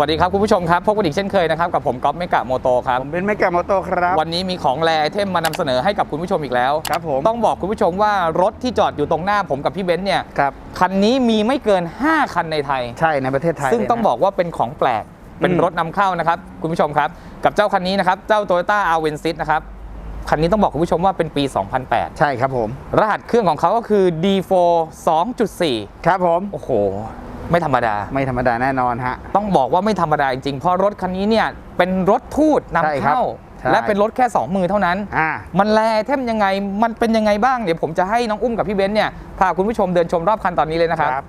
วัสดีครับคุณผู้ชมครับพบกันอีกเช่นเคยนะครับกับผมก๊อฟเมกะโมโตครับผมเป็นแม่แก่มอโตครับ วันนี้มีของแรไอเทมมานำเสนอให้กับคุณผู้ชมอีกแล้วครับผมต้องบอกคุณผู้ชมว่ารถที่จอดอยู่ตรงหน้าผมกับพี่เบนซ์เนี่ยครับคันนี้มีไม่เกิน 5 คันในไทย ใช่ในประเทศไทย ซึ่งเลยนะต้องบอกว่าเป็นของแปลกเป็นอืมรถนำเข้านะครับคุณผู้ชมครับ กับเจ้าคันนี้นะครับเจ้า Toyota a v e n s i s นะครับคันนี้ต้องบอกคุณผู้ชมว่าเป็นปี 2008 ใช่ครับผม รหัสเครื่องของเขาก็คือ D4 2.4 ครับผม โอ้โห ไม่ธรรมดา ไม่ธรรมดาแน่นอนฮะ ต้องบอกว่าไม่ธรรมดาจริงๆ เพราะรถคันนี้เนี่ยเป็นรถทูตใช่นำครับเข้า ใช่ และเป็นรถแค่ 2 มือเท่านั้น อ่า มันแลเทมยังไง มันเป็นยังไงบ้าง เดี๋ยวผมจะให้น้องอุ้มกับพี่เบนซ์เนี่ยพาคุณผู้ชมเดินชมรอบคันตอนนี้เลยนะครับ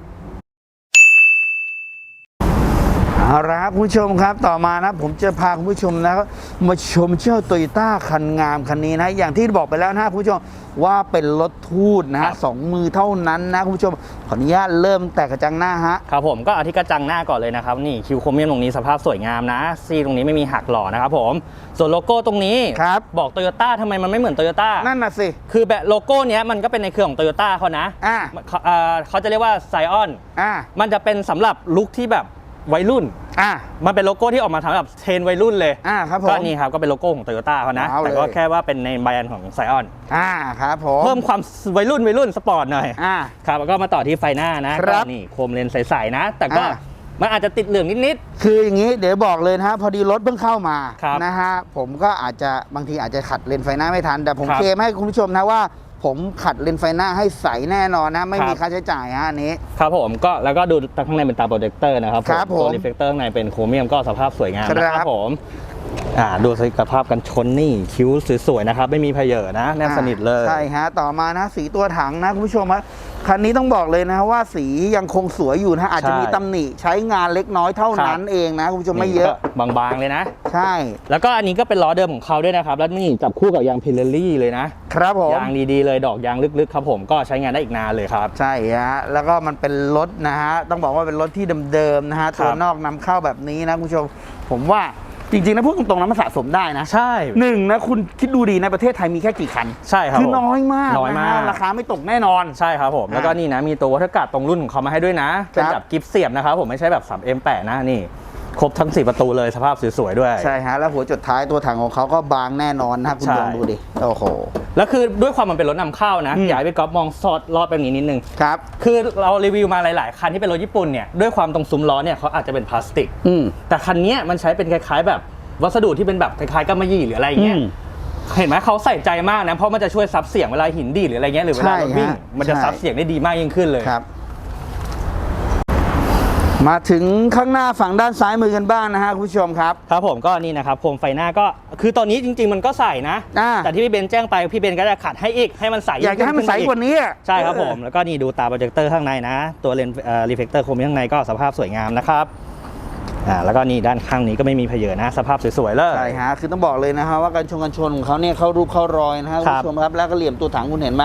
เอาละครับคุณผู้ชมครับต่อมานะผมจะพาคุณผู้ชมนะครับมาชมเจ้าโตโยต้าคันงามคันนี้นะ อย่างที่บอกไปแล้วนะคุณผู้ชมว่าเป็นรถทูตนะครัฮะบสองมือเท่านั้นนะคุณผู้ชมขออนุญาตเริ่มแตกกระจังหน้าฮะครับผมก็เอาที่กระจังหน้าก่อนเลยนะครับ นี่คิวโครเมียมตรงนี้สภาพสวยงามนะ ซีตรงนี้ไม่มีหักหล่อนะครับผมส่วนโลโก้ตรงนี้ครับบอกโตโยต้าทำไมมันไม่เหมือนโตโยต้านั่นน่ะสิคือแบบโลโก้เนี้ยมันก็เป็นในเครือของโตโยต้าเขานะอ่าเขาเอ่อเขาจะเรียกว่าไซออนอ่ามันจะเป็นสำหรับลุคที่แบบ วัยรุ่น อ่า มันเป็นโลโก้ที่ออกมาสำหรับเทรนวัยรุ่นเลยอ่าครับผมก็นี่ครับก็เป็นโลโก้ของโตโยต้าเขานะว้าวเลย แต่ก็แค่ว่าเป็นในแบรนด์ของไซออน อ่าครับผมเพิ่มความวัยรุ่นวัยรุ่นสปอร์ตหน่อย อ่า ครับแล้วก็มาต่อที่ไฟหน้านะครับก็นี่โคมเลนส์ใสๆนะ แต่ก็อ่า มันอาจจะติดเหลืองนิด คืออย่างนี้เดี๋ยวบอกเลยนะฮะพอดีรถเพิ่งเข้ามาครับนะฮะผมก็อาจจะบางทีอาจจะขัดเลนส์ไฟหน้าไม่ทัน แต่ผมครับ เคลมให้คุณผู้ชมนะว่า ผมขัดเลนส์ไฟหน้าให้ใสแน่นอนนะ ไม่มีครับค่าใช้จ่ายฮะอันนี้ๆครับผมก็แล้วก็ดูข้างในเป็นตาโปรเจคเตอร์นะครับครับผมตัวรีเฟกเตอร์ข้างในเป็นโครเมียมก็สภาพสวยงามนะคครัรับบผมอ่าดูสภาพกันชนนี่คิ้วสวยๆนะครับ ไม่มีเพเยอะนะแนบสนิทเลย ใช่ฮะต่อมานะสีตัวถังนะคุณผู้ชมฮะ คันนี้ต้องบอกเลยนะว่าสียังคงสวยอยู่นะฮะอาจจะใช่มีตำหนิใช้งานเล็กน้อยเท่านั้นเองนะคุณผู้ชมไม่เยอะนี่ก็บางๆเลยนะ ใช่ แล้วก็อันนี้ก็เป็นล้อเดิมของเขาด้วยนะครับ แล้วนี่จับคู่กับยางพิลเลอรี่เลยนะครับผมยางดีๆเลยดอกยางลึกๆครับผมก็ใช้งานได้อีกนานเลยครับ ใช่ฮะแล้วก็มันเป็นรถนะฮะต้องบอกว่าเป็นรถที่เดิมๆนะฮะครับตัวนอกนำเข้าแบบนี้นะคุณผู้ชมผมว่า จริงๆนะพูดตรงๆนะมันสะสมได้นะใช่ หนึ่งนะคุณคิดดูดีในประเทศไทยมีแค่กี่คันใช่ครับคือผมน้อยมากน้อยมากะฮะราคาไม่ตกแน่นอน ใช่ครับผม แล้วก็อ่านี่นี่นะมีตัววัฒกาศตรงรุ่นของเขามาให้ด้วยนะ เป็นครับ แบบกิฟต์เสียบนะครับผมไม่ใช่แบบ 3M8 นะนี่ ครบทั้ง 4 ประตูเลยสภาพสวยๆด้วย ใช่ฮะ แล้วหัวจดท้ายตัวถังของเขาก็บางแน่นอนนะคุณใช่ ลองดูดิ โอ้โห แล้วคือด้วยความมันเป็นรถนำเข้านะอืม อยากให้พี่ก๊อฟมองซอดรอบแบบนี้นิดนึง ครับ คือเรารีวิวมาหลาย ๆ คันที่เป็นรถญี่ปุ่นเนี่ยด้วยความตรงซุ้มล้อเนี่ยเขาอาจจะเป็นพลาสติก อืม แต่คันเนี้ยมันใช้เป็นคล้าย ๆ แบบวัสดุที่เป็นแบบคล้ายๆกำมะหยี่หรืออะไรอย่างเงี้ยอืมเห็นไหมเขาใส่ใจมากนะเพราะมันจะช่วยซับเสียงเวลาหินดีดหรืออะไรเงี้ยหรือเวลารถวิ่งใช่ฮะมันจะใช่ ซับเสียงได้ดีมากยิ่งขึ้นเลย ครับ มาถึงข้างหน้าฝั่งด้านซ้ายมือกันบ้างนะฮะคุณผู้ชมครับ ครับผมก็นี่นะครับโคมไฟหน้าก็คือตอนนี้จริง ๆ มันก็ใส่นะ อ่า แต่ที่พี่เบนแจ้งไปพี่เบนก็จะขัดให้อีกให้มันใสอยากจะให้มันใสกว่านี้อะใช่ครับผมแล้วก็นี่ดูตาโปรเจคเตอร์ข้างในนะ ตัวเลนส์รีเฟกเตอร์โคมข้างในก็สภาพสวยงามนะครับอ่าแล้วก็นี่ด้านข้างนี้ก็ไม่มีเพเยอะนะ สภาพสวยๆเลย ใช่ฮะคือต้องบอกเลยนะฮะว่าการชนกันชนของเขาเนี่ยเข้ารูปเข้ารอยนะฮะคุณครับผู้ชมครับแล้วก็เหลี่ยมตัวถังคุณเห็นไหม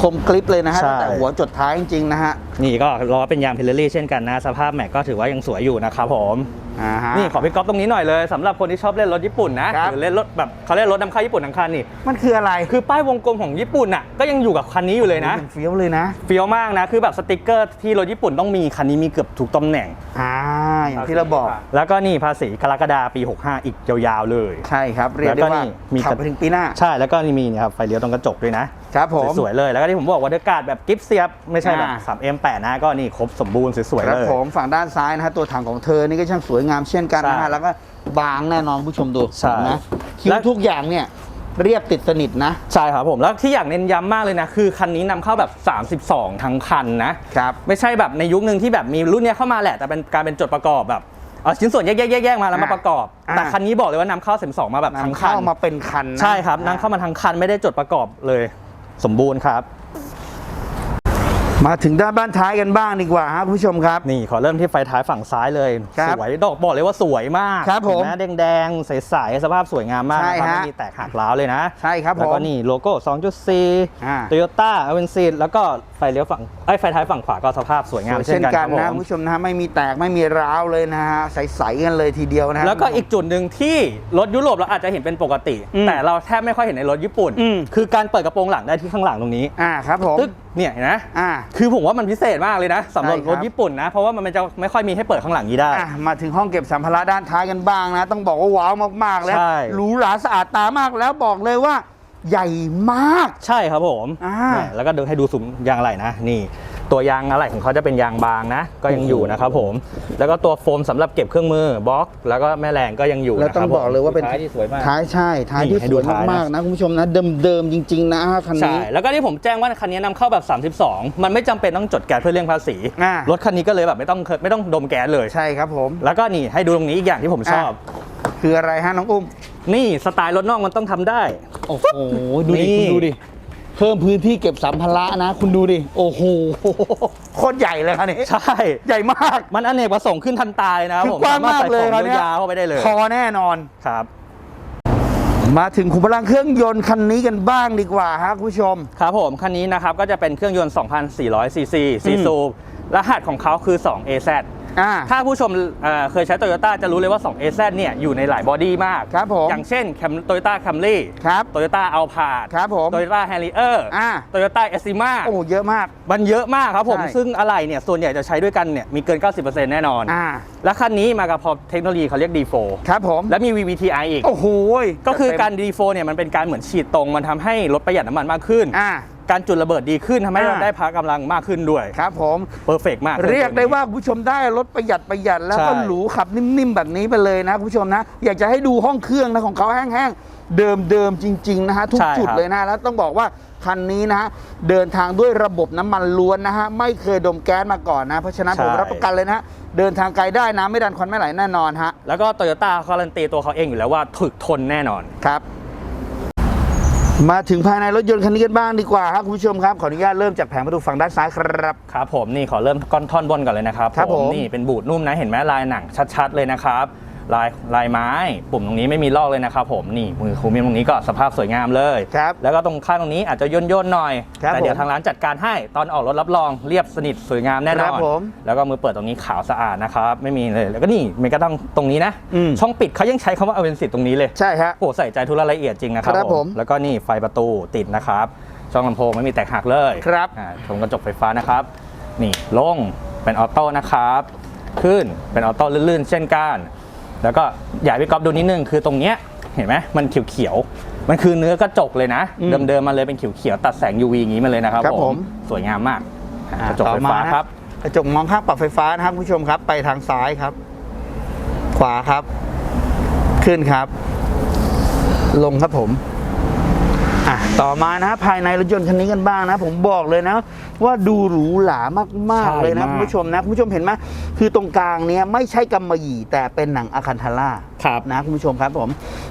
คมกริปเลยนะฮะใช่ ตั้งแต่หัวจดท้ายจริงๆนะฮะ นี่ก็ล้อเป็นยางพิลเลอรี่เช่นกันนะ สภาพแม็กก็ถือว่ายังสวยอยู่นะครับผมอ่าฮะ นี่ขอพี่ก๊อฟตรงนี้หน่อยเลยสำหรับคนที่ชอบเล่นรถญี่ปุ่นนะครับ หรือเล่นรถแบบเขาเรียกรถนำเข้าญี่ปุ่นทั้งคันนี่มันคืออะไรคือป้ายวงกลมของญี่ปุ่นอะก็ยังอยู่กับคันนี้อยู่เลยนะมันเฟี้ยวเลยนะเฟี้ยวมากนะคือแบบสติกเกอร์ที่รถญี่ปุ่นต้องมีคันนี้มีเกือบทุกตำแหน่ง อ่าอย่างที่เราบอก แล้วก็นี่ภาษีกรกฎาปี 65 อีกยาวๆเลย ใช่ครับ เรียกแล้วก็ได้ว่านี่มี ขับไปถึงปีหน้า ใช่แล้วก็นี่มีนี่ครับไฟเลี้ยวตรงกระจกด้วยนะครับผม สวยๆเลยแล้วก็ที่ผมบอกว่าเดกาดแบบกิฟต์เสียบไม่ใช่แบบ อ่า 3M8 นะก็นี่ครบสมบูรณ์สวยคๆรับเลยผมฝั่งด้านซ้ายนะฮะตัวถังของเธอนี่ก็ช่างสวยงามเช่นกันนะใช่ฮะแล้วก็บางแน่นอนผู้ชมดูใช่เห็นะคิ้และวทุกอย่างเนี่ยเรียบติดสนิทนะ ใช่ครับผม แล้วที่อยากเน้นย้ำมากเลยนะ คือคันนี้นำเข้าแบบ 32 ทั้งคันนะ ครับ ไม่ใช่แบบในยุคหนึ่งที่แบบมีรุ่นเนี้ยเข้ามาแหละ แต่เป็นการเป็นจดประกอบแบบเอาชิ้นส่วนแยกๆๆๆมาแล้วมาอ่าประกอบ อ่าแต่คันนี้บอกเลยว่านำเข้า32มาแบบทั้งนำคัเข้านมาเป็นคันนะใช่ครับนำเข้ามาทั้งคันไม่ได้จดประกอบเลย สมบูรณ์ครับ มาถึงด้านบ้านท้ายกันบ้างดีกว่าครับคุณผู้ชมครับ นี่ขอเริ่มที่ไฟท้ายฝั่งซ้ายเลย ครับสวยดอกบอกเลยว่าสวยมากครับผมเห็นไหแดงๆ ใสๆ สภาพสวยงามมากใช่นะครับฮะ ไม่มีแตกหักร้าวเลยนะใช่ครับผมแล้วก็นี่โลโก้ อ่า 2.4 Toyota a v e n c i แล้วก็ไฟเลี้ยวฝั่งไอ้ยไฟท้ายฝั่งขวาก็สภาพสวยงามสวยเช่เช่นนกันกัคนรับนะผคุณมผู้ชมนะฮะไม่มีแตกไม่มีร้าวเลยนะฮะใสๆกันเลยทีเดียวนะฮะ แล้วก็อีกจุดหนึ่งที่รถยุโรปเราอาจจะเห็นเป็นปกติ อืมแต่เราแทบไม่ค่อยเห็นในรถญี่ปุ่น อืม คือการเปิดกระโปรงหลังได้ที่ข้างหลังตรงนี้ อ่าครับผม ตึ๊ก เนี่ยเห็นไหมอ่า คือผมว่ามันพิเศษมากเลยนะสำหรับใช่ครรับ ถญี่ปุ่นนะ เพราะว่ามันจะไม่ค่อยมีให้เปิดข้างหลังนี้ได้ อะมาถึงห้องเก็บสัมภาระด้านท้ายกันบ้างนะ ต้องบอกว่าว้าวมากๆแล้วใช่ หรูหราสะอาดตามากแล้วบอกเลยว่า ใหญ่มาก ใช่ครับผมอ่า เนี่ยแล้วก็ดูให้ดูซุ้มยางอะไหล่นะ นี่ ตัวยางอะไหล่ของเขาจะเป็นยางบางนะ ก็ยังอยู่นะครับผม แล้วก็ตัวโฟมสำหรับเก็บเครื่องมือบล็อก แล้วก็แม่แรงก็ยังอยู่แล้วนะคต้อรังบบอกเลยว่าเป็นท้ายที่สวยมากท้ายใช่ท้ายนี่ที่ให้สดูวยท้ายนะมากๆนะคุณผู้ชมนะเดิมๆจริง ๆ นะคันใช่นี้แล้วก็ที่ผมแจ้งว่าคันนี้นำเข้าแบบ 32 มันไม่จำเป็นต้องจดแก๊สเพื่อเลี่ยงภาษีอ่ารถคันนี้ก็เลยแบบไม่ต้องไม่ต้องดมแก๊สเลยใช่ครับผม แล้วก็นี่ให้ดูตรงนี้อีกอย่างที่ผมชอบ คืออะไรฮะน้องอุ้มนี่สไตล์รถนอกมันต้องทำได้โอ้โหดูดินี่คุณดูดิ เพิ่มพื้นที่เก็บสัมภาระนะ คุณดูดิ โอ้โหโคตรใหญ่เลยคันนี้ใช่ ใหญ่มากมันอเนกประสงค์ขึ้นทันตาเลยนะครับคือผมกว้างมากเลยสครราวถเนี้ยยาวเข้าไปได้เลย พอแน่นอนครับ มาถึงขุมพลังเครื่องยนต์คันนี้กันบ้างดีกว่าฮะคุณผู้ชม ครับผม คันนี้นะครับก็จะเป็นเครื่องยนต์ 2,400ซีซีซีอืมสูบรหัสของเขาคือ 2 AZ อ่า ถ้าผู้ชมเอ่อเคยใช้ Toyota จะรู้เลยว่า 2 AZ เนี่ยอยู่ในหลายบอดี้มาก ครับผม อย่างเช่น Cam- Toyota Camry ครับ Toyota Alphard ครับผม Toyota Harrier อ่า Toyota Estima โอ้โหเยอะมาก มันเยอะมากครับผม ใช่ ซึ่งอะไรเนี่ยส่วนใหญ่จะใช้ด้วยกันเนี่ยมีเกิน 90%แน่นอน อ่า และคันนี้มากับพอเทคโนโลยีเขาเรียก D4 ครับผม และมี VVTi อีก โอ้โหก็คือการ D4 เนี่ยมันเป็นการเหมือนฉีดตรง มันทำให้รถประหยัดน้ำมันมากขึ้น อ่า การจุดระเบิดดีขึ้นทำให้อ่าเราได้พละกำลังมากขึ้นด้วยครับผม เพอร์เฟกมาก เรียกได้ว่าคุณผู้ชมได้รถประหยัดประหยัดแล้วก็ใช่ หรูขับนิ่มๆแบบนี้ไปเลยนะคุณผู้ชมนะ อยากจะให้ดูห้องเครื่องนะของเขาแห้งๆ เดิมๆจริง ๆ นะฮะ ทุกใช่จุดครับเลยนะ แล้วต้องบอกว่า คันนี้นะฮะ เดินทางด้วยระบบน้ำมันล้วนนะฮะ ไม่เคยดมแก๊สมาก่อนนะ เพราะฉะนั้นผมรับประกันเลยนะฮะ เดินทางไกลได้นะไม่ดันควันไม่ไหลแน่นอนฮะแล้วก็โตโยต้าการันตีตัวเขาเองอยู่แล้วว่าถึกทนแน่นอน ครับ มาถึงภายในรถยนต์คันนี้กันบ้างดีกว่าครับคุณผู้ชมครับขออนุญาตเริ่มจากแผงประตูฝั่งด้านซ้ายครับ ครับผมนี่ขอเริ่มก้อนท่อนบนก่อนเลยนะครับครับผม นี่เป็นบูดนุ่มนะเห็นไหมลายหนังชัดๆเลยนะครับ ลายลายไม้ ปุ่มตรงนี้ไม่มีลอกเลยนะครับผมนี่มือคูมิมตรงนี้ก็สภาพสวยงามเลย ครับ แล้วก็ตรงข้างตรงนี้อาจจะย่นย่นๆหน่อย ครับแต่เดี๋ยวผมทางร้านจัดการให้ตอนออกรถรับรองเรียบสนิทสวยงามแน่นครัอน บผมแล้วก็มือเปิดตรงนี้ขาวสะอาดนะครับไม่มีเลยแล้วก็นี่มันก็ต้องตรงนี้นะ อืม ช่องปิดเขายังใช้คำว่าเอาเป็นสิตตรงนี้เลย ใช่ฮะ โอ้ใส่ใจทุกรายละเอียดจริงนะครับครับผม แล้วก็นี่ไฟประตูติดนะครับ ช่องลำโพงไม่มีแตกหักเลยครับ อ่าชมกระจกไฟฟ้านะครับ นี่ลงเป็นออโต้นะครับ ขึ้นเป็นออโต้ลื่นๆ เช่นกัน แล้วก็อยากให้พี่ก๊อฟดูนิดนึงคือตรงเนี้ยเห็นไหมมันเขียวๆมันคือเนื้อกระจกเลยนะ อืมเดิมๆมาเลยเป็นเขียวๆตัดแสง UV อย่างนี้มาเลยนะครับครับผม สวยงามมากอ่ากระจกต่อไฟมาฟ้านะครับ กระจกมองข้างปรับไฟฟ้านะครับคุณผู้ชมครับ ไปทางซ้ายครับ ขวาครับ ขึ้นครับ ลงครับผม อะต่อมานะฮะภายในรถยนต์คันนี้กันบ้างนะ ผมบอกเลยนะ ว่าดูหรูหรามากใช่ๆเลยนะมากคุณผู้ชมนะคุณผู้ชมเห็นไหมคือตรงกลางเนี้ยไม่ใช่กำมะหยี่แต่เป็นหนังอะคันทาร่าครับนะคุณผู้ชมครับผม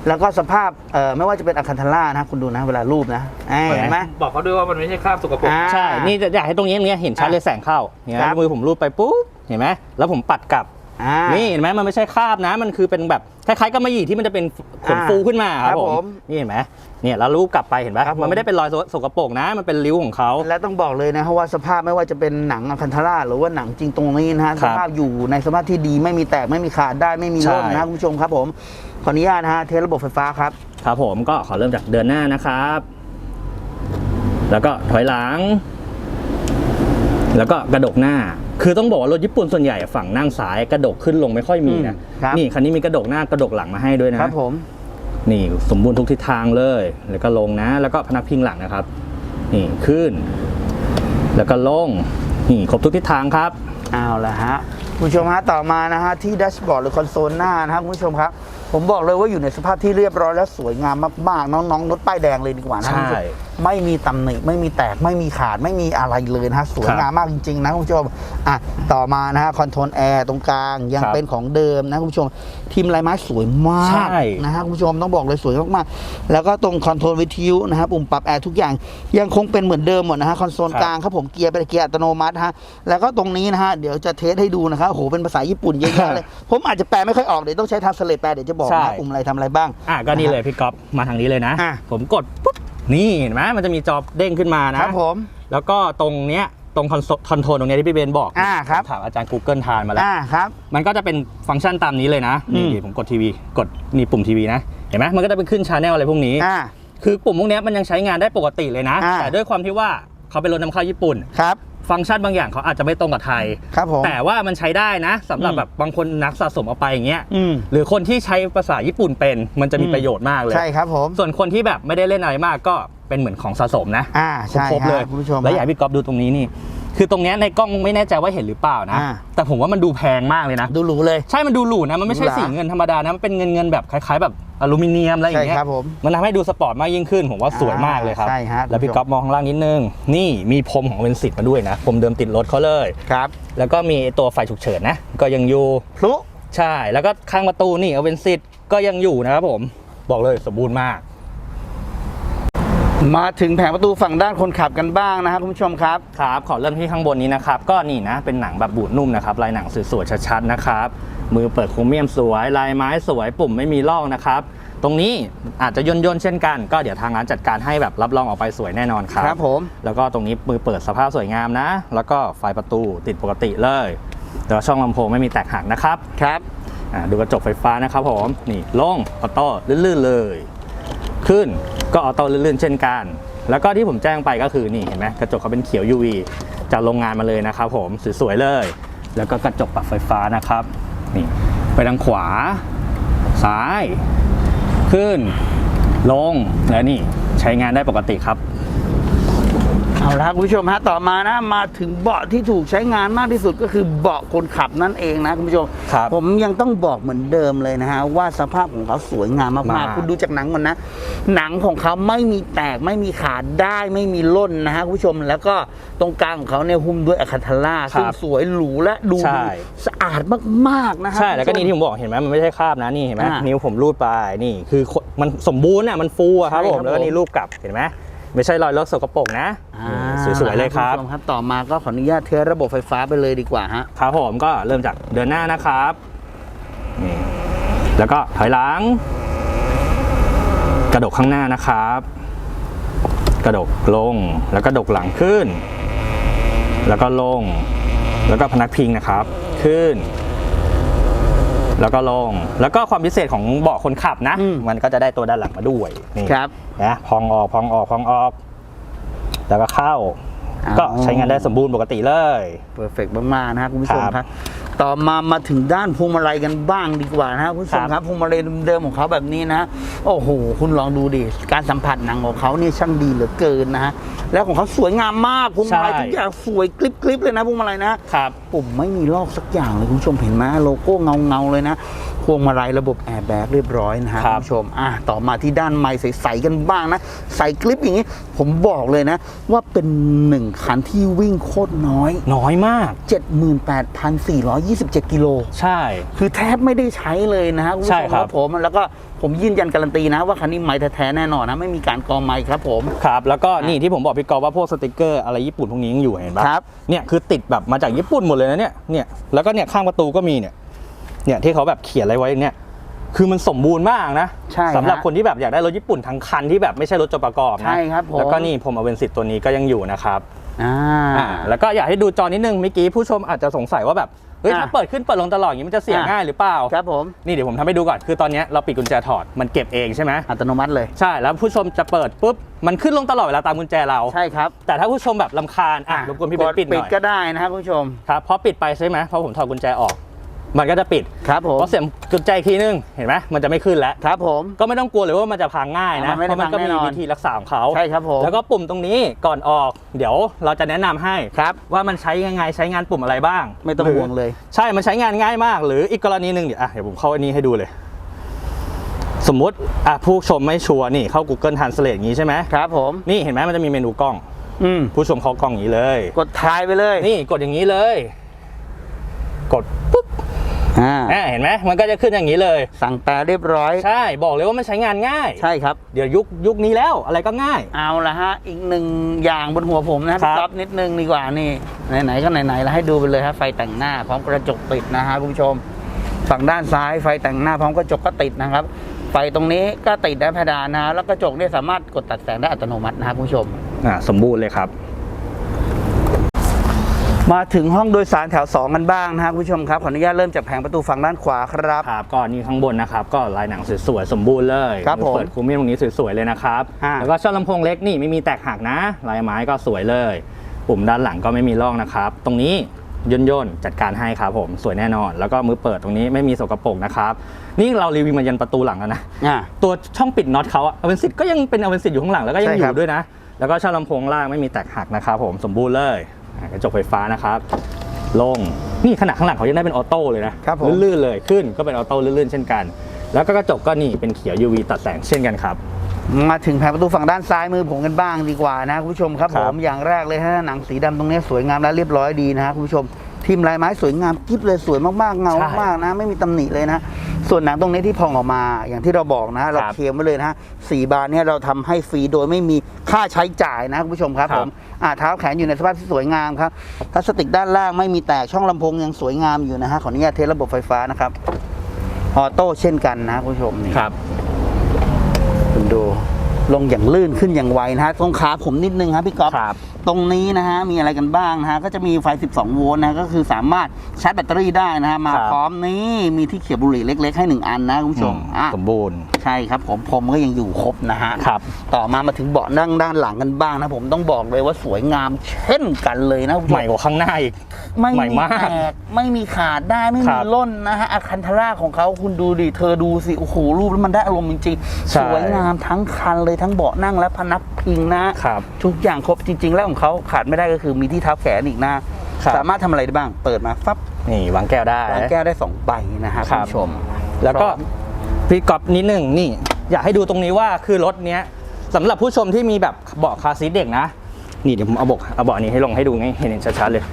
แล้วก็สภาพเอ่อไม่ว่าจะเป็นอะคันทาร่านะคุณดูนะ เวลารูปนะเอ้ยเห็นไหมบอกเขาด้วยว่ามันไม่ใช่คราบสกปรกอ่าใช่นี่จะอยากให้ตรงนี้ตรงนี้เห็นชัดเลยแสงเข้าเนี่ยครับมือผมรูปไปปุ๊บเห็นไหมแล้วผมปัดกลับ อ่านี่เห็นไหมมันไม่ใช่คราบนะ มันคือเป็นแบบคล้ายๆกับมะหยี่ที่มันจะเป็นขนอ่าฟูขึ้นมาคครัรับบผผมมนี่เห็นไหมเนี่ยแล้วรูปกลับไปเห็นไหมครับผม มันไม่ได้เป็นรอยสกปรกนะ มันเป็นริ้วของเขา และต้องบอกเลยนะเพราะว่าสภาพไม่ว่าจะเป็นหนังอะคันทาร่าหรือว่าหนังจริงตรงนี้นะฮะคสรับภาพอยู่ในสภาพที่ดีไม่มีแตกไม่มีขาดได้ไม่มีใช่ร่นนะคุณผู้ชมครับผมขออนุญาตนะฮะเทสระบบไฟฟ้าครับ ครับผมก็ขอเริ่มจากเดินหน้านะครับ แล้วก็ถอยหลัง แล้วก็กระดกหน้า คือต้องบอกว่ารถญี่ปุ่นส่วนใหญ่อะฝั่งนั่งซ้ายกระดกขึ้นลงไม่ค่อยมีนะอืมครับนี่คันนี้มีกระดกหน้ากระดกหลังมาให้ด้วยนะครับผมนี่สมบูรณ์ทุกทิศทางเลย แล้วก็ลงนะ แล้วก็พนักพิงหลังนะครับ นี่ขึ้น แล้วก็ลงนี่ครบทุกทิศทางครับเอาละฮะคุณผู้ชมฮะต่อมานะฮะที่แดชบอร์ดหรือคอนโซลหน้านะครับคุณผู้ชมครับ ผมบอกเลยว่าอยู่ในสภาพที่เรียบร้อยและสวยงามมากๆ น้องๆรถป้ายแดงเลยดีกว่านะคุณผู้ชใช่ม ไม่มีตำหนิไม่มีแตกไม่มีขาดไม่มีอะไรเลยนะฮะสวยงามมากจริงๆนะคุณผู้ชมอะต่อมานะฮะคอนโทรลแอร์ตรงกลางยังครับเป็นของเดิมนะคุณผู้ชมทีมลายไม้สวยมาก ใช่ นะฮะคุณผู้ชมต้องบอกเลยสวยมากๆ แล้วก็ตรงคอนโทรลวิทยุนะฮะปุ่มปรับแอร์ทุกอย่างยังคงเป็นเหมือนเดิมหมดนะฮะคอนโซลกลางครับผมเกียร์เป็นเกียร์อัตโนมัติฮะแล้วก็ตรงนี้นะฮะเดี๋ยวจะเทสให้ดูนะครับโอ้โหเป็นภาษาญี่ปุ่นเยอะแยะเลย ผมอาจจะแปลไม่ค่อยออกเดี๋ยวต้องใช้ทางสเลตแปลเดี๋ยวจะบอกใช่ นะปุ่มอะไรทำอะไรบ้าง อะก็นี่เลยพี่ก๊อฟมาทางนี้เลยนะ อะ ผมกดปุ๊บ นี่เห็นไหมมันจะมีจอเด้งขึ้นมานะครับผม แล้วก็ตรงเนี้ยตรงคอนโซลคอนโทรลตรงเนี้ยที่พี่เบนบอกอ่าครับ ถามอาจารย์ Google ทานมาแล้ว อ่าครับ มันก็จะเป็นฟังก์ชันตามนี้เลยนะอืมนี่ผมกดทีวี กดนี่ปุ่มทีวีนะ เห็นไหมมันก็จะเป็นขึ้นชาแนลอะไรพวกนี้ อ่า คือปุ่มพวกเนี้ยมันยังใช้งานได้ปกติเลยนะ อ่า แต่ด้วยความที่ว่าเขาเป็นรถนำเข้าญี่ปุ่น ครับ ฟังก์ชันบางอย่างเขาอาจจะไม่ตรงกับไทย ครับผม แต่ว่ามันใช้ได้นะสำหรับอืมแบบบางคนนักสะสมเอาไปอย่างเงี้ยอืม หรือคนที่ใช้ภาษาญี่ปุ่นเป็นมันจะมีอืมประโยชน์มากเลย ใช่ครับผม ส่วนคนที่แบบไม่ได้เล่นอะไรมากก็ เป็นเหมือนของสะสมนะอ่าใช่ครบๆเลยฮะคุณผู้ชมแล้วอยากให้พี่ก๊อฟดูตรงนี้นี่ คือตรงเนี้ยในกล้องไม่แน่ใจว่าเห็นหรือเปล่านะ อ่า แต่ผมว่ามันดูแพงมากเลยนะ ดูหรูเลย ใช่ มันดูหรูนะ มันไม่ใช่หรูหราสีเงินธรรมดานะ มันเป็นเงินเงินแบบคล้ายๆ แบบอลูมิเนียมอะไรอย่างเงี้ย ใช่ครับผมมันทำให้ดูสปอร์ตมากยิ่งขึ้น ผมว่าสวยมากเลยครับใช่ฮะแล้วพี่คุณผู้ชม ก๊อฟมองข้างล่างนิดนึง นี่มีพรมของเวนซิตมาด้วยนะ พรมเดิมติดรถเขาเลย ครับแล้วก็มีตัวไฟฉุกเฉินนะ ก็ยังอยู่ พลุ ใช่ แล้วก็ข้างประตูนี่เอาเวนซิตก็ยังอยู่นะครับผม บอกเลยสมบูรณ์มาก มาถึงแผงประตูฝั่งด้านคนขับกันบ้างนะครับคุณผู้ชมครับ ครับ ขอเริ่มที่ข้างบนนี้นะครับ ก็นี่นะ เป็นหนังแบบบูดนุ่มนะครับ ลายหนังสวยๆชัดๆนะครับ มือเปิดโครเมียมสวย ลายไม้สวย ปุ่มไม่มีลอกนะครับ ตรงนี้อาจจะย่นๆเช่นกัน ก็เดี๋ยวทางร้านจัดการให้แบบรับรองออกไปสวยแน่นอนครับครับผม แล้วก็ตรงนี้มือเปิดสภาพสวยงามนะ แล้วก็ไฟประตูติดปกติเลยแต่ว่าช่องลำโพงไม่มีแตกหักนะครับ ครับ อ่าดูกระจกไฟฟ้านะครับผม นี่ลงออโต้ลื่นๆเลย ขึ้นก็ออโต้ลื่นๆเช่นกัน แล้วก็ที่ผมแจ้งไปก็คือนี่เห็นไหมกระจกเขาเป็นเขียว UV จากโรงงานมาเลยนะครับผมสวยๆเลย แล้วก็กระจกปรับไฟฟ้านะครับนี่ไปทางขวา ซ้าย ขึ้น ลง และนี่ใช้งานได้ปกติครับ เอาละครับคุณผู้ชมฮะต่อมานะมาถึงเบาะที่ถูกใช้งานมากที่สุดก็คือเบาะคนขับนั่นเองนะคุณผู้ชม ครับผมยังต้องบอกเหมือนเดิมเลยนะฮะว่าสภาพของเขาสวยงามมากมากๆ คุณดูจากหนังก่อนนะ หนังของเขาไม่มีแตกไม่มีขาดได้ไม่มีล่นนะฮะคุณผู้ชมแล้วก็ตรงกลางของเขาเนี่ยหุ้มด้วยอะคาทาร่าซึ่งสวยหรูและดูใช่ดีสะอาดมากๆนะฮะใช่แล้วก็คุณนี่ผู้ชม ที่ผมบอกเห็นไหมมันไม่ใช่คราบนะนี่เห็นไหมอ่านิ้นิ้วผมรูดไปนี่คือคนมันสมบูรณ์อะมันฟูอะครับใช่ผครัมบแล้วก็ผม นี่รูปกลับเห็นไหม ไม่ใช่รอยรถสกปรกนะอ่านี่สวยๆเลยครับณผู้ชมครับ ต่อมาก็ขออนุญาตเทสระบบไฟฟ้าไปเลยดีกว่าฮะครับผมก็เริ่มจากเดินหน้านะครับนี่แล้วก็ถอยหลัง กระดกข้างหน้านะครับ กระดกลงแล้วก็ดกหลังขึ้น แล้วก็ลง แล้วก็พนักพิงนะครับ ขึ้น แล้วก็ลง แล้วก็ความพิเศษของเบาะคนขับนะ อืม มันก็จะได้ตัวด้านหลังมาด้วยนี่ครับ นะพองออกพองออกพองออก แล้วก็เข้า ก็ใช้งานได้สมบูรณ์ปกติเลย เพอร์เฟกมากๆนะครับคุณผู้ชมครับครับ ต่อมามาถึงด้านพวงมาลัยกันบ้างดีกว่านะครับคุณผู้ชมครับครับพวงมาลัยเดิมๆของเขาแบบนี้นะโอ้โหคุณลองดูดิการสัมผัสหนังของเขานี่ช่างดีเหลือเกินนะฮะแล้วของเขาสวยงามมากพวงมาลัยใช่ทุกอย่างสวยกริบๆเลยนะพวงมาลัยนะครับปุ่มไม่มีลอกสักอย่างเลยคุณผู้ชมเห็นไหมโลโก้เงาเงาๆเลยนะ พวงมาลัยระบบแอร์แบ็กเรียบร้อยนะฮะคคุรับณผู้ชมอะต่อมาที่ด้านไม้ใสๆกันบ้างนะ ใส่คลิปอย่างนี้ ผมบอกเลยนะ ว่าเป็นหนึ่งคันที่วิ่งโคตรน้อย น้อยมาก 78,427 กิโล ใช่ คือแทบไม่ได้ใช้เลยนะฮะคุณผู้ใช่ชมครับผมแล้วก็ผมยืนยันการันตีนะ ว่าคันนี้ไม้แท้ๆแน่นอนนะไม่มีการกองไม้ครับผมครับ แล้วก็นี่ที่ผมบอกพี่กอฟว่าพวกสติกเกอร์อะไรญี่ปุ่นพวกนี้ยังอยู่เห็นปะครับเนี่ยคือติดแบบมาจากญี่ปุ่นหมดเลยนะเนี่ยเนี่ยแล้วก็เนี่ยข้างประตูก็มีเนี่ย เนี่ยที่เขาแบบเขียนอะไรไว้เนี่ยคือมันสมบูรณ์มากนะใช่สำหรับฮะคนที่แบบอยากได้รถญี่ปุ่นทั้งคันที่แบบไม่ใช่รถจดประกอบนะใช่ครับผม แล้วก็นี่ผมเอาเวนสิตตัวนี้ก็ยังอยู่นะครับอ่า อ่าแล้วก็อยากให้ดูจอนิดนึงเมื่อกี้ผู้ชมอาจจะสงสัยว่าแบบเฮ้ยอ่าถ้าเปิดขึ้นเปิดลงตลอดอย่างนี้มันจะเสียอ่าง่ายหรือเปล่าครับผม นี่เดี๋ยวผมทำให้ดูก่อนคือตอนเนี้ยเราปิดกุญแจถอดมันเก็บเองใช่ไหมอัตโนมัติเลย ใช่แล้วผู้ชมจะเปิดปุ๊บมันขึ้นลงตลอดเวลาตามกุญแจเรา ใช่ครับแต่ถ้าผู้ชมแบบลำคาญอะรบกวนพี่เบนกดปิดหปิดน่อยก็ได้นะครับคุณผู้ชม ครับพอปิดไปใช่ไหมพอผมถอดกุญแจออก มันก็จะปิดครับผมพอเสียบกุญแจอีกทีนึงเห็นไหมมันจะไม่ขึ้นแล้วครับผมก็ไม่ต้องกลัวเลยว่ามันจะพังง่ายนะมันไม่ได้เพราะมันก็พังมีแน่นอนวิธีรักษาของเขาใช่ครับผมแล้วก็ปุ่มตรงนี้ก่อนออก เดี๋ยวเราจะแนะนำให้ครับว่ามันใช้ยังไงใช้งานปุ่มอะไรบ้าง ไม่ต้องรืห่วงเลย ใช่มันใช้งานง่ายมาก หรืออีกกรณีหนึ่งเดี๋ยวอะเดี๋ยวผมเข้าอันนี้ให้ดูเลยสมมุติอะผู้ชมไม่ชัวร์นี่เข้า Google Translate อย่างนี้ใช่ไหมครับผมนี่เห็นไหมมันจะมีเมนูกล้องอืมผู้ชมเขากล้องอย่างนี้เลย กดทายไปเลย นี่กดอย่างนี้เลย กดปุ๊บ อ่าอะเห็นไหมมันก็จะขึ้นอย่างนี้เลย สั่งแปลเรียบร้อย ใช่บอกเลยว่ามันใช้งานง่าย ใช่ครับ เดี๋ยวยุคยุคนี้แล้วอะไรก็ง่าย เอาละฮะ อีกหนึ่งอย่างบนหัวผมนะพี่ครับก๊อฟนิดนึงดีกว่านี่ ไหนๆก็ไหนๆแล้วให้ดูไปเลยฮะไฟแต่งหน้าพร้อมกระจกติดนะฮะคุณผู้ชม ฝั่งด้านซ้ายไฟแต่งหน้าพร้อมกระจกก็ติดนะครับ ไฟตรงนี้ก็ติดได้เพดานนะฮะแล้วกระจกเนี่ยสามารถกดตัดแสงได้อัตโนมัตินะฮะคุณผู้ชมอะสมบูรณ์เลยครับ มาถึงห้องโดยสารแถว 2 กันบ้างนะฮะคุณผู้ชมครับ ขออนุญาตเริ่มจากแผงประตูฝั่งด้านขวาครับ ครับก็นี่ข้างบนนะครับ ก็ลายหนังสวยๆสมบูรณ์เลยครับผมเปิดคูมิ่งตรงนี้สวยๆเลยนะครับ อ่า แล้วก็ช่องลำโพงเล็กนี่ไม่มีแตกหักนะ ลายไม้ก็สวยเลย ปุ่มด้านหลังก็ไม่มีร่องนะครับ ตรงนี้ย่นย่นๆจัดการให้ครับผมสวยแน่นอน แล้วก็มือเปิดตรงนี้ไม่มีสกปรกนะครับนี่เรารีวิวมายันประตูหลังแล้วนะ อ่า ตัวช่องปิดน็อตเขาอะเวนซิตก็ยังเป็นอเวนซิตอยู่ข้างหลังแล้วก็ยังใช่อครับ ยู่ด้วยนะ แล้วก็ช่องลำโพงล่างไม่มีแตกหักนะครับผมสมบูรณ์เลยอะ กระจกไฟฟ้านะครับลงนี่ขนาดข้างหลังเขายังได้เป็นออโต้เลยนะครับผม ลื่นๆเลยขึ้นก็เป็นออโต้ลื่นๆเช่นกัน แล้วก็กระจกก็นี่เป็นเขียว UV ตัดแสงเช่นกันครับ มาถึงแผงประตูฝั่งด้านซ้ายมือผมกันบ้างดีกว่านะคุณผู้ชมครับครัผบ มอย่างแรกเลยฮะหนังสีดำตรงนี้สวยงามและเรียบร้อยดีนะฮะคุณผู้ชม ทีมลายไม้สวยงามกิ๊บเลยสวยมากๆเงามากๆนะ ไม่มีตำหนิเลยนะ ส่วนหนังตรงนี้ที่พองออกมาอย่างที่เราบอกนะ เราเคลมไว้เลยนะฮะสีบานเนี่ยเราทำให้ฟรีโดยไม่มีค่าใช้จ่ายนะคุณผู้ชมครับผมอ่าเท้าแขนอยู่ในสภาพที่สวยงามครับพลาสติกด้านล่างไม่มีแตกช่องลำโพงยังสวยงามอยู่นะฮะขออนุญาตเทสระบบไฟฟ้านะครับออโต้เช่นกันนะคุณผู้ชมนี่ครับคุณดูลงอย่างลื่นขึ้นอย่างไวนะฮะตรงขาผมนิดนึงครับพี่ก๊อฟครับ ตรงนี้นะฮะมีอะไรกันบ้างนะฮะก็จะมีไฟ 12 โวลต์นะฮะก็คือสามารถชาร์จแบตเตอรี่ได้นะฮะมาครับพร้อมนี้มีที่เขียบบุหรี่เล็ก ๆ ให้ 1 อันนะคุณผู้ชมอะสมบูรณ์ใช่ครับผมผมก็ยังอยู่ครบนะฮะครับต่อมามาถึงเบาะนั่งด้านหลังกันบ้างนะผมต้องบอกเลยว่าสวยงามเช่นกันเลยนะคุณผู้ชใหม่กว่าข้างหน้าอีกไม่ใหม่มีมากแตกไม่มีขาดได้ไม่ครัมีบล่นนะฮะอาคันธาราของเขาคุณดูดิเธอดูสิโอ้โหรูปแล้วมันได้อารมณ์จริงๆใช่สวยงามทั้งคันเลยทั้งเบาะนั่งและพนัก พิงนะครับ ทุกอย่างครบจริง ๆ แล้วของเขาขาดไม่ได้ก็คือมีที่ทับแขนอีกนะ ครับ สามารถทำอะไรได้บ้าง เปิดมาฟับนี่วางแก้วได้ วางแก้วได้2ใบนะฮะคคุรัณบ ผู้ชม แล้วก็พร้อมพี่ก๊อฟนิดหนึ่งนี่ อยากให้ดูตรงนี้ว่าคือรถเนี้ยสำหรับผู้ชมที่มีแบบเบาะคาร์ซีทเด็กนะ นี่เดี๋ยวผมเอาเบาะเอาเบาะนี้ให้ลงให้ดูให้เห็นชัดๆเลย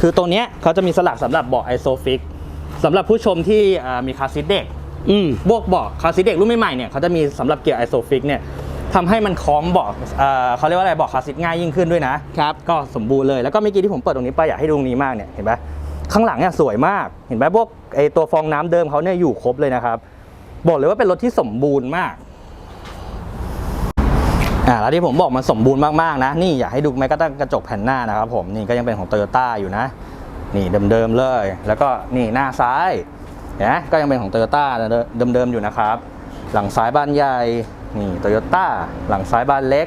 คือตัวเนี้ยเขาจะมีสลักสำหรับเบาะไอโซฟิกสำหรับผู้ชมที่อ่ามีคาร์ซีทเด็ก อืมบวกเบาะคาร์ซีทเด็กรุ่นใหม่ๆเนี่ยเขาจะมีสำหรับเกียร์ไอโซฟิกเนี่ย ทำให้มันคล้องเบาะเอ่อเขาเรียกว่าอะไรเบาะคาร์ซีทง่ายยิ่งขึ้นด้วยนะครับ ก็สมบูรณ์เลย แล้วก็เมื่อกี้ที่ผมเปิดตรงนี้ไปอยากให้ดูตรงนี้มากเนี่ยเห็นไหมข้างหลังเนี่ยสวยมากเห็นไหมพวกไอตัวฟองน้ำเดิมเขาเนี่ยอยู่ครบเลยนะครับ บอกเลยว่าเป็นรถที่สมบูรณ์มากอ่าแล้วที่ผมบอกมันสมบูรณ์มากๆนะ นี่อยากให้ดูแม้กระทั่งกระจกแผ่นหน้านะครับผมนี่ก็ยังเป็นของโตโยต้าอยู่นะ นี่เดิมๆเลย แล้วก็นี่หน้าซ้ายเห็นไหมก็ยังเป็นของโตโยต้าเดิมๆอยู่นะครับ หลังซ้ายบ้านใหญ่ นี่โตโยต้าหลังซ้ายบานเล็ก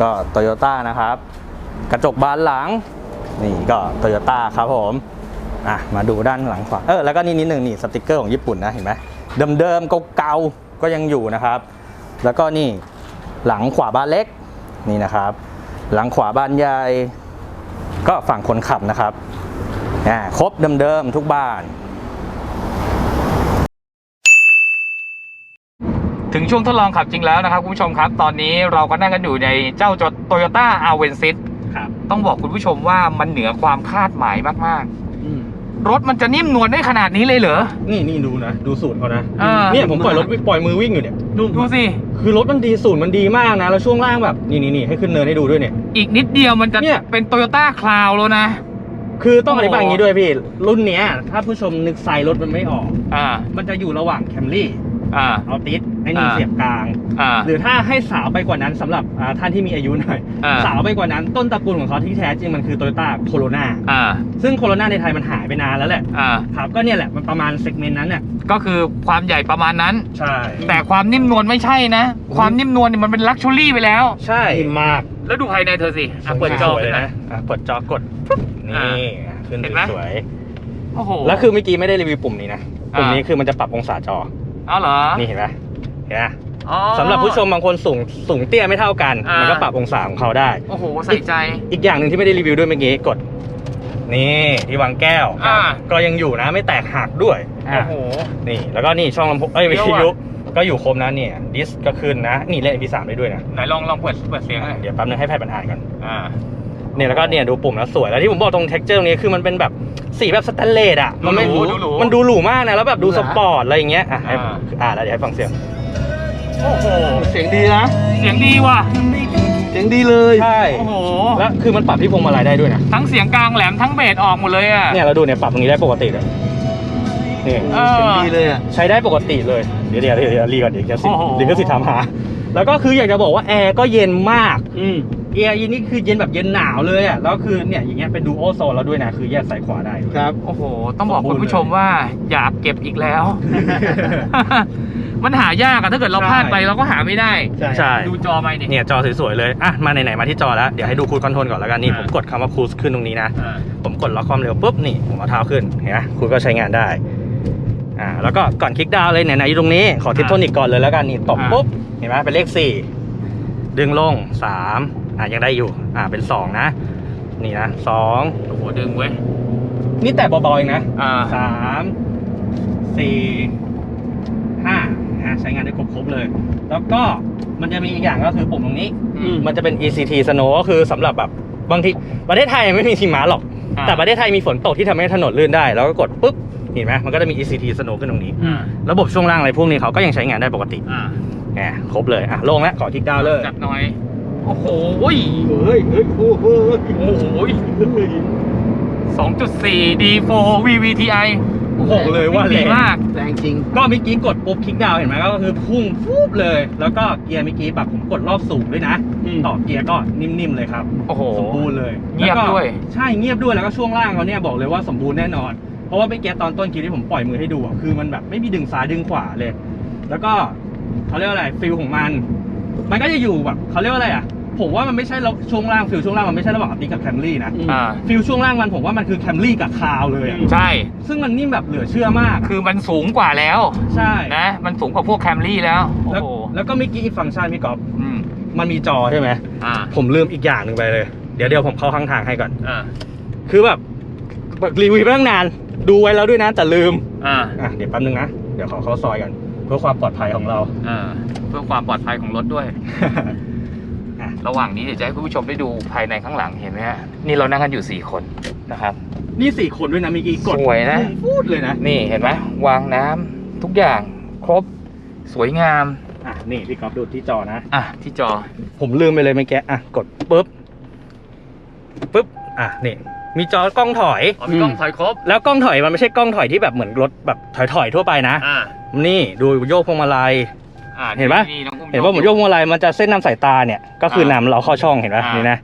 ก็โตโยต้านะครับ กระจกบานหลัง นี่ก็โตโยต้าครับผมอะมาดูด้านหลังขวาเออแล้วก็นี่นิดหนึ่งนี่สติกเกอร์ของญี่ปุ่นนะเห็นไหมเดิมๆเก่าๆก็ยังอยู่นะครับ แล้วก็นี่หลังขวาบานเล็กนี่นะครับ หลังขวาบานใหญ่ก็ฝั่งคนขับนะครับอ่าครบเดิมๆทุกบ้าน ถึงช่วงทดลองขับจริงแล้วนะครับคุณผู้ชมครับ ตอนนี้เราก็นั่งกันอยู่ในเจ้าโตโยต้าอาเวนซิตครับ ต้องบอกคุณผู้ชมว่ามันเหนือความคาดหมายมากอืมๆ รถมันจะนิ่มนวลได้ขนาดนี้เลยเหรอ นี่นี่ดูนะ ดูสูตรเขานะเออ เนี่ยผมปล่อยรถปล่อยมือวิ่งอยู่เนี่ยดูสิ คือรถมันดีสูตรมันดีมากนะ แล้วช่วงล่างแบบ นี่นี่นี่ให้ขึ้นเนินให้ดูด้วยเนี่ย อีกนิดเดียวมันจะเนี่ย เป็นโตโยต้าคลาวแล้วนะ คือต้องอธิบายโอ้อย่างนี้ด้วยพี่ รุ่นเนี้ย ถ้าผู้ชมนึกไซส์รถมันไม่ออก อ่า มันจะอยู่ระหว่างแคมรี่ อ่า เอาติสไอ้นี่อ่า เสียบกลาง อ่า หรือถ้าให้สาวไปกว่านั้นสำหรับอ่าท่านที่มีอายุหน่อย อ่า สาวไปกว่านั้นต้นตระกูลของเขาที่แท้จริงมันคือโตโยต้าโคโรนาอ่า ซึ่งโคโรนาในไทยมันหายไปนานแล้วแหละอ่า ครับก็เนี่ยแหละมันประมาณเซกเมนต์นั้นเนี่ยก็คือความใหญ่ประมาณนั้น ใช่แต่ความนิ่มนวลไม่ใช่นะ ความนิ่มนวลเนี่ยมันเป็นลักชัวรี่ไปแล้ว ใช่มากแล้วดูภายในเธอสิอะเปิดจอสวยเลเลยยนะนะ อะเปิดจอกดปุ๊บนี่อ่าขึ้นเห็นไหม สวยโอ้โหแล้วคือเมื่อกี้ไม่ได้รีวิวปุ่มนี้นะอ่าปุ่มนี้คือมันจะปรับองศาจอ เอาเหรอ นี่เห็นไหมเห็นไหมอ๋อ สำหรับผู้ชมบางคนสูงสูงเตี้ยไม่เท่ากัน อ่ามั มันก็ปรับองศาของเขาได้ โอ้โห ใส่ใจ อีกอย่างหนึ่งที่ไม่ได้รีวิวด้วยเมื่อกี้กด นี่ที่วางแก้ว อ่า ก็ยังอยู่นะไม่แตกหักด้วยโอ้โห นี่ แล้วก็นี่ช่องลำโพงเอ้ยวิเดี๋ทยวยุอะก็อยู่ครบนะเนี่ยดิสก็ขึ้นนะ นี่เล่น MP3 ได้ด้วยนะไหนลองลองเปิดเปิดเสียงหน่อยเดี๋ยวแป๊บนึงให้แพทย์บรรทานก่อน อ่า เนี่ยแล้วก็เนี่ยดูปุ่มแล้วสวยแล้วที่ผมบอกตรง texture ตรงนี้คือมันเป็นแบบสีแบบสแตนเลสอะมันไม่ดูหรูดูหรูมันดูหรูมากนะแล้วแบบดูสปอร์ตอะไรอย่างเงี้ยอะให้อ่า อ่าแล้วเดี๋ยวให้ฟังเสียง โอ้โห เสียงดีนะ เสียงดีว่ะ เสียงดีเลย ใช่โอ้โห แล้วคือมันปรับที่พวงมาลัยได้ด้วยนะทั้งเสียงกลางแหลมทั้งเบสออกหมดเลยอะ เนี่ยเราดูเนี่ยปรับตรงนี้ได้ปกติเลยนี่เอเสียงอดีเลยอะ ใช้ได้ปกติเลยเดี๋ยวเดี๋ยวเดี๋ยวเดี๋ยวรีก่อนเดี๋ยวจะสิโอ้โห เดี๋ยวจะสิทำหา แล้วก็คืออยากจะบอกว่าแอร์ก็เย็นมาก อืม แอร์ยินนี่คือเย็นแบบเย็นหนาวเลยอะแล้วคือเนี่ยอย่างเงี้ยเป็นดูโอโซนแล้วด้วยนะคือแยกซ้ายขวาได้ด้วยครับ โอ้โห ต้องบอกสมบูรณ์คุณผู้ชมว่าอยากเก็บอีกแล้ว มันหายากอะถ้าเกิดเราพลาดไปเราก็หาไม่ได้ ใช่ ใช่ ดูจอไปดิ เนี่ยจอสวยๆเลย อะ มาไหนๆมาที่จอแล้ว เดี๋ยวให้ดูคูดคอนโทรลก่อนแล้วกันนี่ อ่า ผมกดคำว่าคูดขึ้นตรงนี้นะ อ่าผมกดล็อกความเร็วปุ๊บนี่ผมเอาเท้าขึ้นเห็นไหมคูดก็ใช้งานได้ อ่าแล้วก็ก่อนคลิกดาวน์เลยไหนๆอยู่ตรงนี้ขอทิปโทนิกก่อนเลยแล้วกันนี่ตบปุ๊บเห็นไหมเป็นเลขสี่ดึงลงสาม อะยังได้อยู่ อ่าเป็นสองนะ นี่นะสองโอ้โหดึงเว้ย นี่แต่เบาๆเองนะอ่าสามสี่ห้าอะใช้งานได้ครบๆเลย แล้วก็มันจะมีอีกอย่างก็คือปุ่มตรงนี้ อืม มันจะเป็น ECT Snow ก็คือสำหรับแบบบางทีประเทศไทยไม่มีหิมะหรอก อ่าแต่ประเทศไทยมีฝนตกที่ทำให้ถนนลื่นได้ แล้วก็กดปุ๊บ เห็นไหมมันก็จะมี ECT Snow ขึ้นตรงนี้ อ่าระบบช่วงล่างอะไรพวกนี้เขาก็ยังใช้งานได้ปกติอ่าแหมครบเลย อะลงแล้วขอคลิกดาวน์เลย จัดหน่อย โอ้โหยเฮ้ยเฮ้ยโอ้โหโอ้โหย2.4 D4 VVTi บอกเลยว่าดีแรงมาก แรงจริง ก็เมื่อกี้กดปุ๊บคลิกดาวน์เห็นไหมก็คือพุ่งฟูบเลย แล้วก็เกียร์เมื่อกี้แบบผมกดรอบสูงด้วยนะอืมต่อเกียร์ก็นิ่มๆเลยครับ โอ้โห สมบูรณ์เลย เงียบแล้ก็ด้วย ใช่เงียบด้วยแล้วก็ช่วงล่างเขาเนี่ยบอกเลยว่าสมบูรณ์แน่นอน เพราะว่าเมื่อกี้ตอนต้นคลิปที่ผมปล่อยมือให้ดูอะคือมันแบบไม่มีดึงซ้ายดึงขวาเลย แล้วก็เขาเรียกว่าอะไรฟิลของมัน มันก็จะอยู่แบบเขาเรียกว่าอะไรอะ ผมว่ามันไม่ใช่ระช่วงล่างฟิลช่วงล่างมันไม่ใช่ระหว่างอัพดิกับแคมรี่นะอืมอ่า ฟิลช่วงล่างมันผมว่ามันคือแคมรี่กับคาวเลยอะใช่ ซึ่งมันนิ่มแบบเหลือเชื่อมากคือมันสูงกว่าแล้ว ใช่นะ มันสูงกว่าพวกแคมรี่แล้ว โอ้แล้วโหแล้วก็เมื่อกี้อีกฟังก์ชันพี่ก๊อฟอืมมันมีจอใช่ไหมอ่า ผมลืมอีกอย่างหนึ่งไปเลย เดี๋ยวเดี๋ยวผมเข้าข้างทางให้ก่อน อ่า คือแบบรีวิวไปตั้งนาน ดูไว้แล้วด้วยนะแต่ลืม อ่า อะเดี๋ยวแป๊บนึงนะ เดี๋ยวขอเข้าซอยกันเพื่อความปลอดภัยของเรา อ่า เพื่อความปลอดภัยของรถด้วยอะ ระหว่างนี้เดี๋ยวจะให้คุณผู้ชมได้ดูภายในข้างหลังเห็นไหมฮะนี่เรานั่งกันอยู่4คนนะครับ นี่สี่คนด้วยนะเมื่อกี้กดสวยนะ พูดเลยนะนี่เห็นไหมวางน้ำทุกอย่างครบสวยงาม อะนี่พี่ก๊อฟดูที่จอนะ อะที่จอผมลืมไปเลยเมื่อกี้อะกดปุ๊บปุ๊บอะนี่มีจอกล้องถอย อ๋อมีกล้องถอยครบแล้วกล้องถอยมันไม่ใช่กล้องถอยที่แบบเหมือนรถแบบถอยๆทั่วไปนะ อ่านี่ดูโยกพวงมาลัย อ่าเห็นปะน้องอุ้มเห็นว่าผมโยกพวงมาลัยมันจะเส้นนำสายตาเนี่ยก็คืออ่านำเราเข้าช่องเห็นไหมอ่านี่ นี่นะ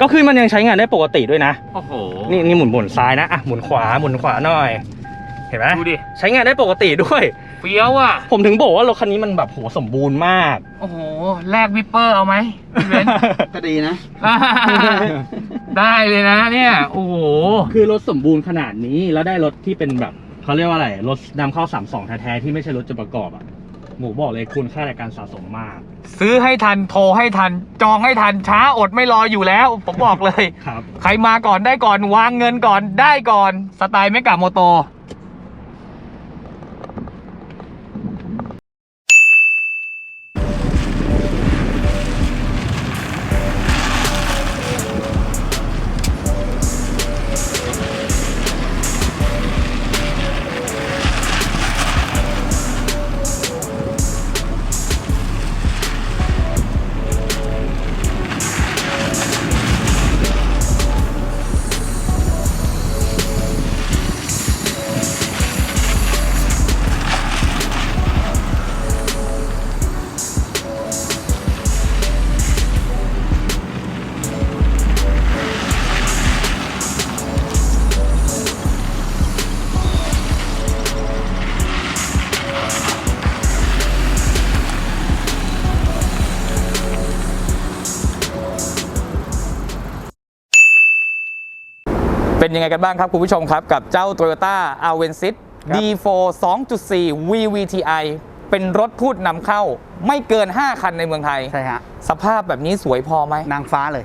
ก็คือมันยังใช้งานได้ปกติด้วยนะ โอ้โหนี่นี่หมุนหมุนซ้ายนะอะหมุนขวาหมุนขวาหน่อย เห็นไหมดูดิใช้งานได้ปกติด้วย เฟี้ยวอะ ผมถึงบอกว่ารถคันนี้มันแบบโหสมบูรณ์มาก โอ้โห แลกวิปเปอร์เอาไหมพี่เบนซ์ ก็ดีนะ ได้เลยนะเนี่ย โอ้โห คือรถสมบูรณ์ขนาดนี้แล้วได้รถที่เป็นแบบเขาเรียกว่าอะไรรถนำเข้า 32 แท้ๆที่ไม่ใช่รถจะประกอบอะ หมูบอกเลยคุณค่าในการสะสมมาก ซื้อให้ทันโทรให้ทัน จองให้ทันช้าอดไม่รออยู่แล้ว ผมบอกเลย ครับ ใครมาก่อนได้ก่อนวางเงินก่อนได้ก่อนสไตล์เมกะโมโต เป็นยังไงกันบ้างครับ คุณผู้ชมครับ กับเจ้า Toyota a v e n s i s D4 2.4 VVTi เป็นรถพูดนำเข้าไม่เกิน 5 คันในเมืองไทย ใช่ฮะ สภาพแบบนี้สวยพอไหมนางฟ้าเลย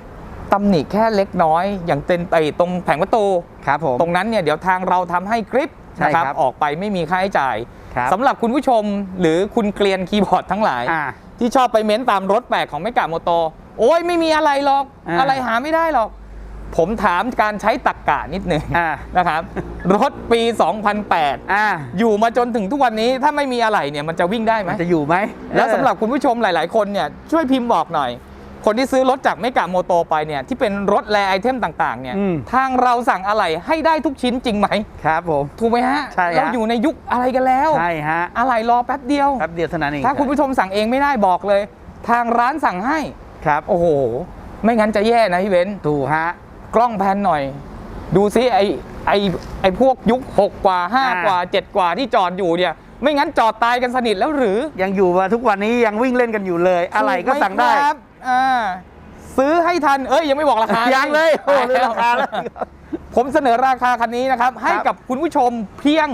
ตำหนิแค่เล็กน้อย อย่างเต็นไอตรงแผงประตู ครับผม ตรงนั้นเนี่ยเดี๋ยวทางเราทำให้กริปใช่นะครับ ครับออกไปไม่มีค่าใช้จ่ายครับ สำหรับคุณผู้ชมหรือคุณเกลียนคีย์บอร์ดทั้งหลาย อ่า ที่ชอบไปเม้นตามรถแปลกของไม่กะโมโต โอ้ยไม่มีอะไรหรอก อ่า อะไรหาไม่ได้หรอก ผมถามการใช้ตักกะนิดหนึ่งอ่า นะครับ รถปี 2008 อ่าอยู่มาจนถึงทุกวันนี้ถ้าไม่มีอะไรเนี่ยมันจะวิ่งได้ไหม มันจะอยู่ไหมแล้วสำหรับคุณผู้ชมหลาย ๆ คนเนี่ยช่วยพิมพ์บอกหน่อย คนที่ซื้อรถจากไม่กะโมโตไปเนี่ยที่เป็นรถแรไอเทมต่างๆเนี่ยอืม ทางเราสั่งอะไรให้ได้ทุกชิ้นจริงไหม ครับผม ถูกไหมฮะ ใช่ฮะ เราอยู่ในยุคอะไรกันแล้ว ใช่ฮะอะไรรอแป๊บเดียว แป๊บเดียวเท่านั้นเองถ้าคุณผู้ชมสั่งเองไม่ได้บอกเลย ทางร้านสั่งให้ ครับโอ้โห ไม่งั้นจะแย่นะพี่เบนซ์ถูกฮะ กล้องแพนหน่อย ดูซิไอไอไอพวกยุค6กว่าอ่า5กว่า7กว่าที่จอดอยู่เนี่ย ไม่งั้นจอดตายกันสนิทแล้วหรือ ยังอยู่มาทุกวันนี้ยังวิ่งเล่นกันอยู่เลย อะไรก็สั่งได้ถูหมครับอ่าซื้อให้ทัน เอ้ยยังไม่บอกราคายัยังเลยโอ้เลยราคาแล้ว ผมเสนอราคาคันนี้นะครับ ให้กับคุณผู้ชมเพียง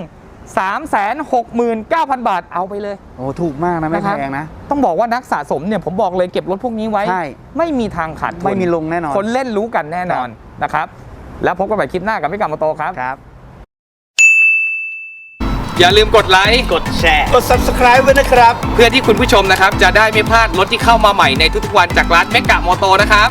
369,000 บาทเอาไปเลย โอ้ถูกมากนะไม่นะครับแพงนะ ต้องบอกว่านักสะสมเนี่ยผมบอกเลยเก็บรถพวกนี้ไว้ใช่ไม่มีทางขาดทุนไม่มีลงแน่นอน คนเล่นรู้กันแน่นอน นะครับ แล้วพบกันใหม่คลิปหน้ากับพี่กามโมโตครับ ครับ อย่าลืมกดไลค์กดแชร์ กด subscribe ไว้นะครับ เพื่อที่คุณผู้ชมนะครับ จะได้ไม่พลาดรถที่เข้ามาใหม่ในทุกๆวันจากร้านเมกะโมโตนะครับ